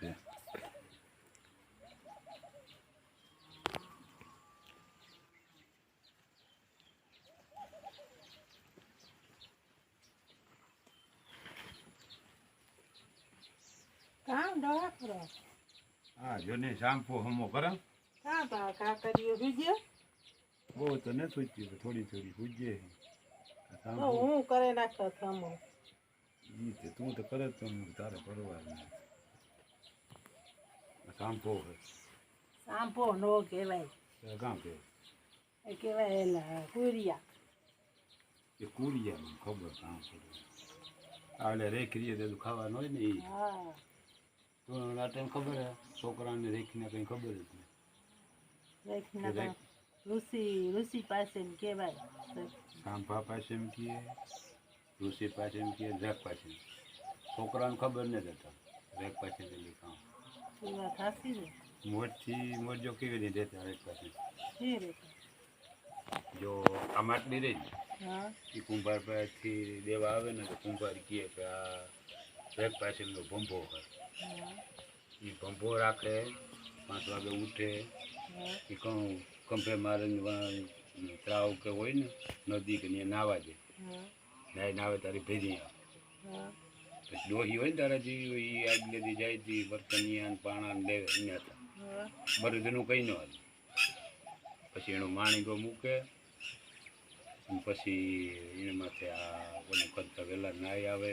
છે. કામ દવા કરો. હા જોને શામ્પુ હમો કરે. કાં પા કાકરીઓ ભીજે બહુ તો ન સૂચી થોડી થોડી ભૂજે હું. કરે નાખતો થમો? ઈ તે તું તો કરે તો હું તારે પરવાર સાંપો સાંભો નો કહેવાય કામ કહેવાય એ કહેવાય એલા કુરિયા એ કુડિયા ખબર કામ પડે આ એટલે રેખરીએ તો ખાવાનું હોય ને એ હા તો આ ટાઈમ ખબર હે છોકરાને રેખીને કંઈ ખબર જ નહીં રેખીને રેખ. ઋષિ ઋષિ પાસે કહેવાય સાંભા પાસે એમ કહે ઋષિ પાસે એમ કહે રેખ પાસે છોકરાને ખબર ન રહેતા રેખ પાસે કામ મોટથી મોજો કેવી રીતે પાસે જો આ માટલી રહી એ કુંભાર પાસેથી દેવા આવે ને તો કુંભાર કહે કે આ રેખ પાસેનો ભંભો હોય. એ ભંભો રાખે પાંચ વાગે ઉઠે. એ કહું કંપે મારે તળાવ કે હોય ને નદી કે નાવા દે. નાય નાવે તારી ભેરી આવે. ડોહી હોય ને તારા જેવી એ આગલેથી જાય હતી બર્તનિયા પાણા ને લેવે અહીંયા હતા હા બરદનું કંઈ ન હતું પછી એનો માણીકો મૂકે પછી એને માથે આ ઓલું કરતા વહેલા નાય આવે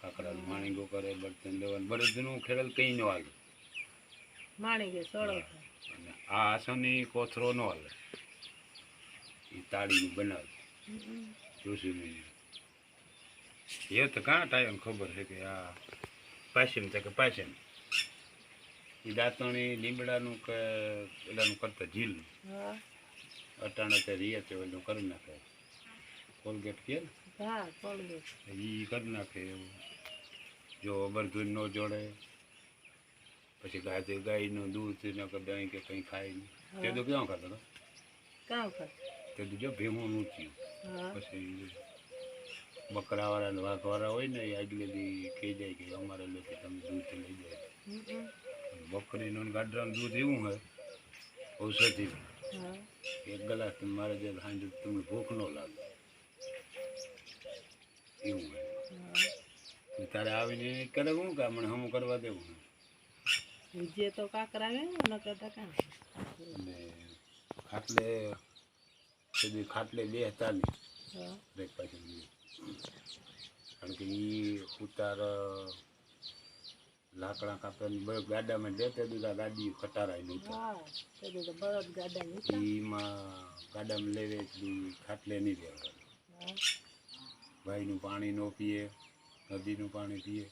કાકડાનું માણીકો કરે બર્તન લેવાનું બરદનું ખેડલ કંઈ ન હાલે. અને આ આસની કોથરો ન હાલે. એ તાળીનું બનાવે. ઋષિમુનિ એ તો કાં ટાઈમ ખબર છે કે આ પાછીમ છે કે પાછીમ એ દાંતણી લીમડાનું કે પેલાનું કરતા ઝીલનું અટાણે તે રીએ તે ઓલું કરી નાખે. કોલગેટ કે? એ કરી નાખે એવું. જો અબરધૂન ન જોડે. પછી ગાય ગાયનું દૂધ ન કે દહીં કે કંઈ ખાય નહીં. તે તો ક્યાં ખાતો હતો? તે તો જો ભીમું ઊંચ્યું પછી બકરાવાળા ને વાઘવાળા હોય ને એ આગલેથી કહી જાય કે અમારે લોકો તમે દૂધ લઈ જાય. બકરીનું ને દૂધ એવું હોય ઔષધિ. એક ગ્લાસ મારે જે સાંજે તમને ભૂખ ન લાગે. એવું હોય. તારે આવીને કરે શું કે મને હમું કરવા દેવું? બીજે તો કાકરા કરતા કામ અને ખાટલે સુધી ખાટલે બે હતા નહીં બ્રેક પાછી કે એ ઉતાર લાકડા બળ ગાડામાં દેતે દીધા ગાડી ખટારાય નહીં તો તો બળદ ગાડા એમાં ગાડામાં લેવે ખાટલે નહીં રહેવાનું ભાઈનું પાણી ન પીએ નદીનું પાણી પીએ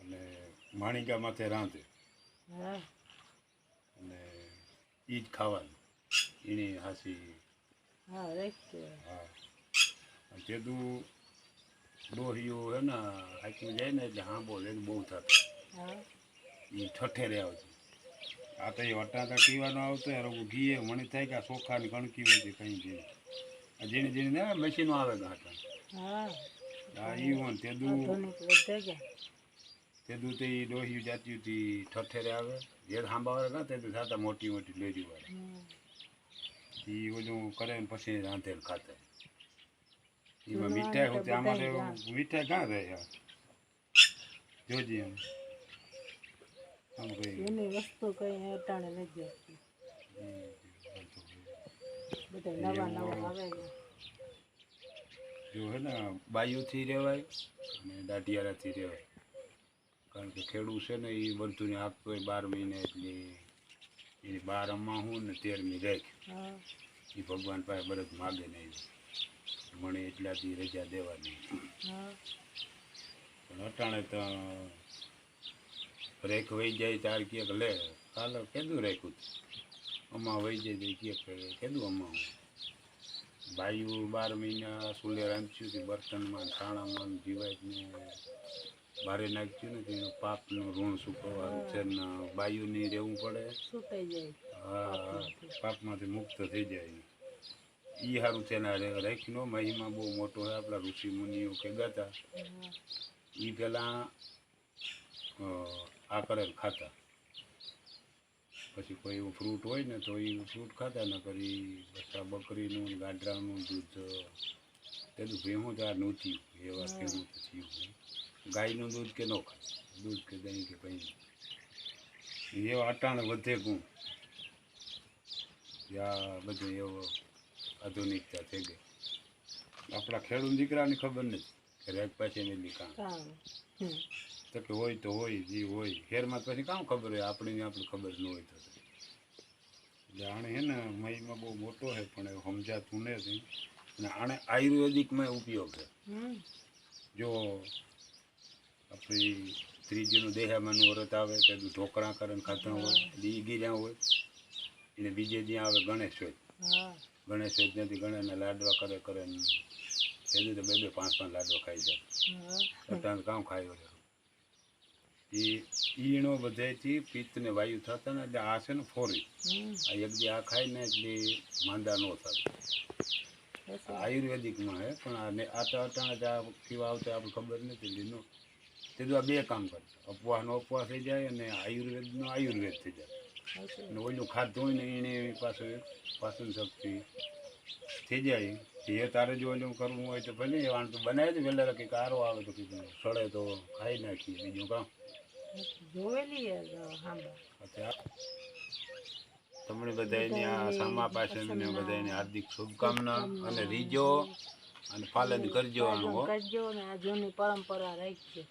અને માણિકા માથે રાંધે. અને એ જ ખાવાનું. એની હાસી. હા હા. હે ને હાંકીને જાય ને એટલે હા બોલે બહુ થતો. એ ઠઠે રહેવા છે. આ તો એ વટાતા પીવાનો આવતો યાર ઘીએ મને થાય કે આ ચોખાની કણકી હોય છે કંઈ છે આ જેને જેને ને મશીનો આવે ગાંઠા હા. એ હોય તે દૂધ. તે દૂધ તે ઈ ડોહી જાતી હતી ઠઠેરે આવે. જે સાંભાવે ના તે થતા મોટી મોટી લેરી વાળા એ ઓલું કરે ને પછી રાંધેલ ખાતા. એમાં મીઠાઈ હોતી અમારે મીઠાઈ ક્યાં રહે યાર. જોજે એમ. આમ કઈ એની વસ્તુ કઈ અટાણે નથી બધા નવા નવા આવે છે. જો હે ને બાયુથી રહેવાય અને દાઢિયારાથી રહેવાય કારણ કે ખેડૂત છે ને એ બધુંને આપતો હોય બાર મહિને એટલે એની બાર અમા હું ને તેરમી રાખ. હા. એ ભગવાન પાસે બરફ માગે નહીં મને એટલાથી રજા દેવાની. પણ અટાણે તો રેખ વહી જાય તાર કહે કે લે. કાલે કેદું રાખ્યું? અમા વહી જાય કે કેદું અમા હું? ભાઈઓ બાર મહિના સુલે રાંધ્યું હતું બર્તનમાં ખાણામાં ને જીવાતને બારે નાખ્યું ને તેનું પાપનું ઋણ સુકવવાનું છે ને બાયુની રહેવું પડે. હા પાપમાંથી મુક્ત થઈ જાય. ઈ સારું છે ને રેખનો મહિમા બહુ મોટો છે આપણા ઋષિ મુનિઓ કે ગાતા. એ પેલા આ કરે ખાતા. પછી કોઈ એવું ફ્રૂટ હોય ને તો એ ફ્રૂટ ખાતા ન કરી બસ આ બકરીનું ને ગાંડરાનું દૂધ તેનું ભેહું તો આ નહોતી એવા ખેડૂત થયું ગાયનું દૂધ કે ન ખાય દૂધ કે દહીં કે કંઈ એવા અટાણ વધે ગુણ. યા બધું એવો આધુનિકતા થઈ ગઈ. આપણા ખેડૂત દીકરાની ખબર નથી કે રેગ પાસે મેલી કામ તો કે હોય તો હોય જે હોય. ખેરમાં પછી કામ ખબર હોય? આપણી આપણે ખબર ન હોય તો આણે હે ને મહીમાં બહુ મોટો છે પણ એ સમજાતું નથી. અને આણે આયુર્વેદિકમાં ઉપયોગ છે. જો આપણી ત્રીજીનું દેહામાનું વ્રત આવે કે ઢોકળા કરે ખાતર ખાતા હોય ઈ ગીર્યા હોય અને બીજે જ્યાં આવે ગણેશ હોય. ગણેશ યજ્ઞથી ગણેશ ગણેશને લાડવા કરે કરે એની તો બે બે પાંચ પાંચ લાડવા ખાઈ જાય. અત્યારે કામ ખાઈ એ ઈણો બધેથી પિત્ત ને વાયુ થતા ને એટલે આ છે ને ફોરી. આ એક આ ખાય ને એટલે માંદા ન થાય. આયુર્વેદિકમાં હે પણ આ ને આ તો અટાણે આ પીવા આવતા આપણે ખબર નથી લીનો તે આ બે કામ કરે. અપવાસનો અપવાસ થઈ જાય અને આયુર્વેદનો આયુર્વેદ થઈ જાય. અને ઓલું ખાધું હોય ને એને પાછું પાચન શક્તિ થઈ જાય. એ તારે જો ઓલું કરવું હોય તો ભલે વાણ તો બનાવી દે વહેલા કે કારો આવે તો કીધું સડે તો ખાઈ નાખીએ બીજું કામ તમને બધાની આ સામા પાસે બધાને હાર્દિક શુભકામના અને રીજો અને પાલન કરજો આનું કરજો ને આ જૂની પરંપરા રાખજો.